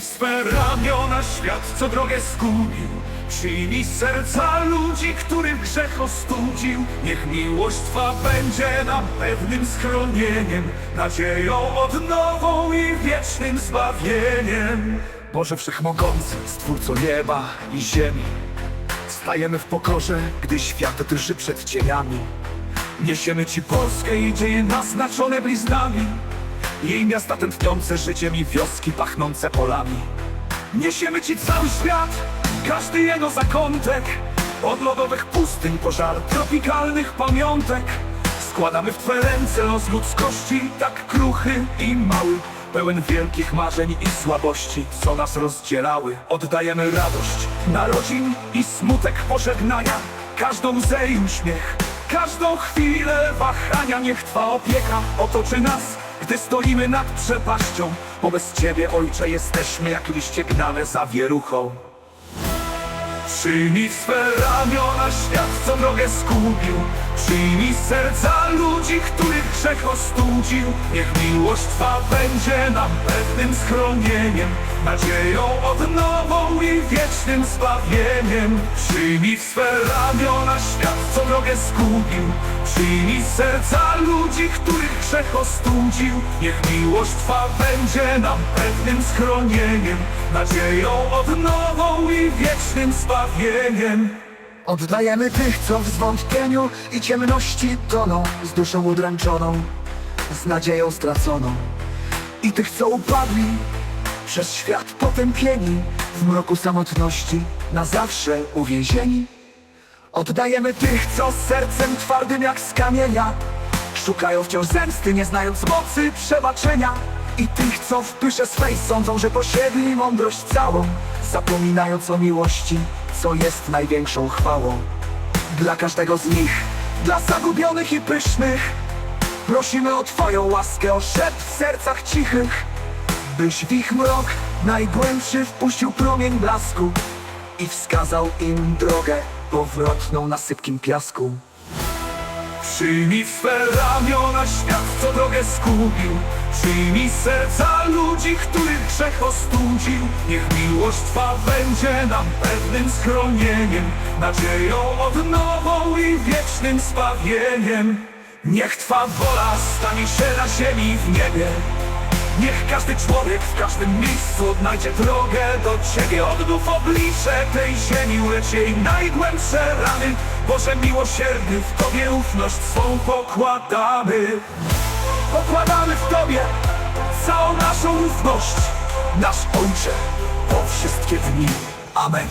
Swe ramiona świat, co drogę zgubił Przyjmij serca ludzi, których grzech ostudził. Niech miłość Twa będzie nam pewnym schronieniem Nadzieją odnową i wiecznym zbawieniem. Boże Wszechmogący, Stwórco nieba i ziemi Stajemy w pokorze, gdy świat drży przed cieniami. Niesiemy Ci Polskę i dzieje naznaczone bliznami Jej miasta tętniące życiem i wioski pachnące polami. Niesiemy Ci cały świat, każdy jego zakątek. Od lodowych pustyń pożar tropikalnych pamiątek. Składamy w Twe ręce los ludzkości tak kruchy i mały. Pełen wielkich marzeń i słabości, co nas rozdzielały. Oddajemy radość narodzin i smutek pożegnania. Każdą łzę i uśmiech, każdą chwilę wahania. Niech Twa opieka otoczy nas, gdy stoimy nad przepaścią Bo bez Ciebie, Ojcze, jesteśmy jak liście gnane za wieruchą. Przyjmij swe ramiona świat, co drogę zgubił Przyjmij serca ludzi, których grzech ostudził. Niech miłość Twa będzie nam pewnym schronieniem Nadzieją odnową i wiecznym zbawieniem. Przyjmij w swe ramiona świat, co drogę zgubił. Przyjmij serca ludzi, których grzech ostudził. Niech miłość Twa będzie nam pewnym schronieniem Nadzieją odnową i wiecznym zbawieniem. Oddajemy tych, co w zwątpieniu i ciemności toną Z duszą udręczoną, z nadzieją straconą. I tych, co upadli, przez świat potępieni W mroku samotności, na zawsze uwięzieni. Oddajemy tych, co sercem twardym jak z kamienia Szukają wciąż zemsty, nie znając mocy przebaczenia. I tych, co w pysze swej sądzą, że posiedli mądrość całą Zapominając o miłości, co jest największą chwałą. Dla każdego z nich, dla zagubionych i pysznych Prosimy o Twoją łaskę, o szept w sercach cichych Byś w ich mrok najgłębszy wpuścił promień blasku I wskazał im drogę powrotną na sypkim piasku. Przyjmij swe ramiona świat, co drogę zgubił Przyjmij serca ludzi, których grzech ostudził. Niech miłość Twa będzie nam pewnym schronieniem Nadzieją odnową i wiecznym zbawieniem Niech Twa wola stanie się na ziemi w niebie Niech każdy człowiek w każdym miejscu odnajdzie drogę do Ciebie Odnów oblicze tej ziemi, ulecz jej najgłębsze rany Boże miłosierny, w Tobie ufność swą pokładamy Pokładamy w Tobie całą naszą ufność Nasz Ojcze, po wszystkie dni. Amen.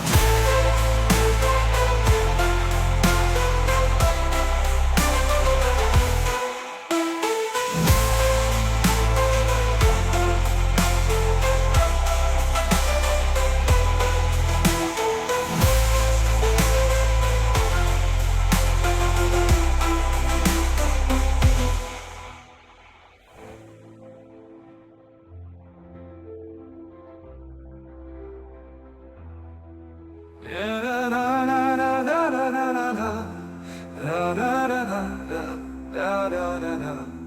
da da da da da